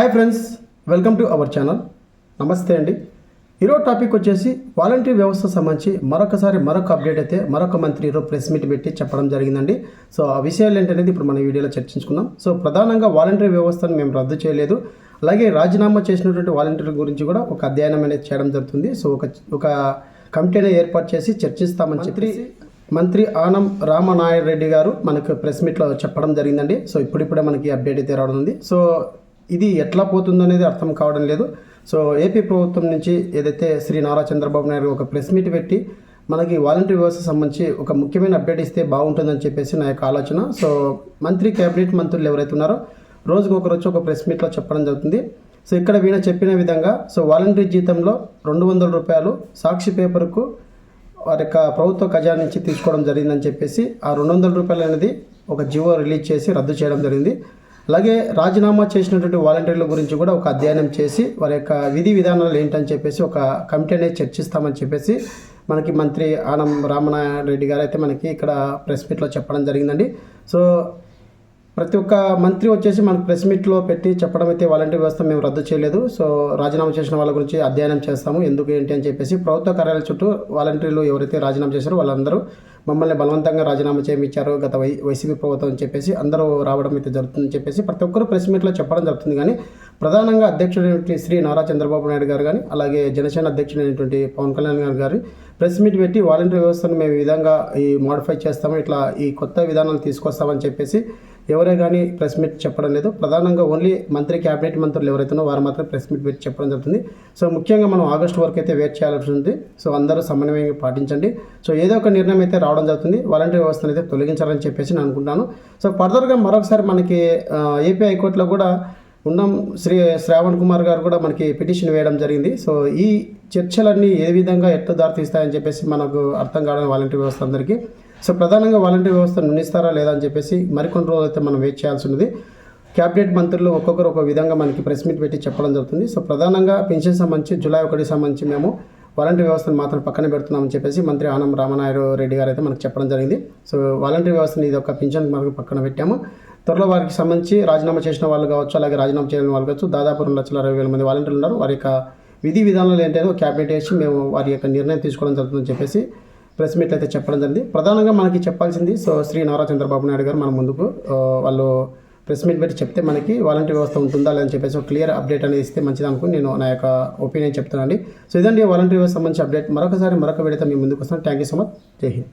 Hi friends welcome to our channel నమస్తే అండి. ఈరోజు టాపిక్ వచ్చేసి వాలంటరీ వ్యవస్థ సంబంధించి మరొకసారి మరొక అప్డేట్ అయితే మరొక మంత్రి ఈరోజు ప్రెస్ మీట్ పెట్టి చెప్పడం జరిగిందండి. సో ఆ విషయాలు ఏంటనేది ఇప్పుడు మన వీడియోలో చర్చించుకుందాం. సో ప్రధానంగా వాలంటరీ వ్యవస్థను మేము రద్దు చేయలేదు. అలాగే రాజీనామా చేసినటువంటి వాలంటీర్ల గురించి కూడా ఒక అధ్యయనం అనేది చేయడం జరుగుతుంది. సో ఒక ఒక కమిటీని ఏర్పాటు చేసి చర్చిస్తామని చెప్పి మంత్రి ఆనం రామనారాయణ రెడ్డి గారు మనకు ప్రెస్ మీట్లో చెప్పడం జరిగిందండి. సో ఇప్పుడిప్పుడే మనకి అప్డేట్ అయితే రావడం ఉంది. సో ఇది ఎట్లా పోతుందనేది అర్థం కావడం లేదు. సో ఏపీ ప్రభుత్వం నుంచి ఏదైతే శ్రీ నారా చంద్రబాబు నాయుడు ఒక ప్రెస్ మీట్ పెట్టి మనకి వాలంటీర్ వ్యవస్థ సంబంధించి ఒక ముఖ్యమైన అప్డేట్ ఇస్తే బాగుంటుందని చెప్పేసి నా యొక్క ఆలోచన. సో మంత్రి కేబినెట్ మంత్రులు ఎవరైతే ఉన్నారో రోజుకు ఒకరోజు ఒక ప్రెస్ మీట్లో చెప్పడం జరుగుతుంది. సో ఇక్కడ వీణ చెప్పిన విధంగా సో వాలంటీర్ జీతంలో రెండు వందల రూపాయలు సాక్షి పేపర్కు వారి యొక్క ప్రభుత్వ ఖజానా నుంచి తీసుకోవడం జరిగిందని చెప్పేసి ఆ రెండు వందల రూపాయలు అనేది ఒక జివో రిలీజ్ చేసి రద్దు చేయడం జరిగింది. అలాగే రాజీనామా చేసినటువంటి వాలంటీర్ల గురించి కూడా ఒక అధ్యయనం చేసి వారి యొక్క విధి విధానాలు ఏంటని చెప్పేసి ఒక కమిటీ అనేది చర్చిస్తామని చెప్పేసి మనకి మంత్రి ఆనం రామనారాయణ రెడ్డి గారు అయితే మనకి ఇక్కడ ప్రెస్ మీట్లో చెప్పడం జరిగిందండి. సో ప్రతి ఒక్క మంత్రి వచ్చేసి మనకు ప్రెస్ మీట్లో పెట్టి చెప్పడం అయితే వాలంటీర్ వ్యవస్థ మేము రద్దు చేయలేదు. సో రాజీనామా చేసిన వాళ్ళ గురించి అధ్యయనం చేస్తాము. ఎందుకు ఏంటి అని చెప్పేసి ప్రభుత్వ కార్యాలయ చుట్టూ వాలంటీర్లు ఎవరైతే రాజీనామా చేశారో వాళ్ళందరూ మమ్మల్ని బలవంతంగా రాజీనామా చేయమిచ్చారు గత వై వైసీపీ ప్రభుత్వం అని చెప్పేసి అందరూ రావడం అయితే జరుగుతుందని చెప్పేసి ప్రతి ఒక్కరు ప్రెస్ మీట్లో చెప్పడం జరుగుతుంది. కానీ ప్రధానంగా అధ్యక్షుడైనటువంటి శ్రీ నారా చంద్రబాబు నాయుడు గారు కానీ అలాగే జనసేన అధ్యక్షుడైనటువంటి పవన్ కళ్యాణ్ గారు గారు ప్రెస్ మీట్ పెట్టి వాలంటీర్ వ్యవస్థను మేము ఈ విధంగా ఈ మోడిఫై చేస్తాము. ఇట్లా ఈ కొత్త విధానాలు తీసుకొస్తామని చెప్పేసి ఎవరే కానీ ప్రెస్ మీట్ చెప్పడం లేదు. ప్రధానంగా ఓన్లీ మంత్రి క్యాబినెట్ మంత్రులు ఎవరైతేనో వారు మాత్రం ప్రెస్ మీట్ పెట్టి చెప్పడం జరుగుతుంది. సో ముఖ్యంగా మనం ఆగస్టు వరకు అయితే వెయిట్ చేయాల్సి ఉంది సో అందరూ సమన్వయంగా పాటించండి. సో ఏదో ఒక నిర్ణయం అయితే రావడం జరుగుతుంది. వాలంటీర్ వ్యవస్థను అయితే తొలగించాలని చెప్పేసి నేను అనుకుంటాను సో ఫర్దర్గా మరొకసారి మనకి ఏపీ హైకోర్టులో కూడా ఉన్నాం శ్రీ శ్రావణ్ కుమార్ గారు కూడా మనకి పిటిషన్ వేయడం జరిగింది. సో ఈ చర్చలన్నీ ఏ విధంగా ఎట్లా దారితీస్తాయని చెప్పేసి మనకు అర్థం కావడం వాలంటీర్ వ్యవస్థ అందరికీ. సో ప్రధానంగా వాలంటీర్ వ్యవస్థ నిందిస్తారా లేదా అని చెప్పేసి మరికొన్ని రోజులు అయితే మనం వెయిట్ చేయాల్సి ఉన్నది. క్యాబినెట్ మంత్రులు ఒక్కొక్కరు ఒక విధంగా మనకి ప్రెస్ మీట్ పెట్టి చెప్పడం జరుగుతుంది. సో ప్రధానంగా పెన్షన్ సంబంధించి జూలై ఒకటి సంబంధించి మేము వాలంటీర్ వ్యవస్థను మాత్రం పక్కన పెడుతున్నామని చెప్పేసి మంత్రి ఆనం రామనాయుడు రెడ్డి గారు అయితే మనకు చెప్పడం జరిగింది. సో వాలంటీర్ వ్యవస్థని ఇది ఒక పింఛన్ మనకు పక్కన పెట్టాము. త్వరలో వారికి సంబంధించి రాజీనామా చేసిన వాళ్ళు కావచ్చు అలాగే రాజీనామా చేయని వాళ్ళు కావచ్చు దాదాపు రెండు లక్షల అరవై వేల మంది వాలంటీర్లు ఉన్నారు. వారి యొక్క విధి విధానాలు ఏంటంటే క్యాబినెట్ వేసి మేము వారి యొక్క నిర్ణయం తీసుకోవడం జరుగుతుందని చెప్పేసి ప్రెస్ మీట్ అయితే చెప్పడం జరిగింది. ప్రధానంగా మనకి చెప్పాల్సింది సో శ్రీ నారా చంద్రబాబు నాయుడు గారు మన ముందుకు వాళ్ళు ప్రెస్ మీట్ పెట్టి చెప్తే మనకి వాలంటీర్ వ్యవస్థ ఉంటుందా లేదని చెప్పేసి ఒక క్లియర్ అప్డేట్ అనేది ఇస్తే మంచిది అనుకుని నేను నా యొక్క ఒపీనియన్ చెప్తానండి సో ఇదండి వాలంటీర్ వ్యవస్థ సంబంధించి అప్డేట్. మరొకసారి మరొక విడత మీ ముందుకు వస్తాను. Thank you so much. Jai Hind.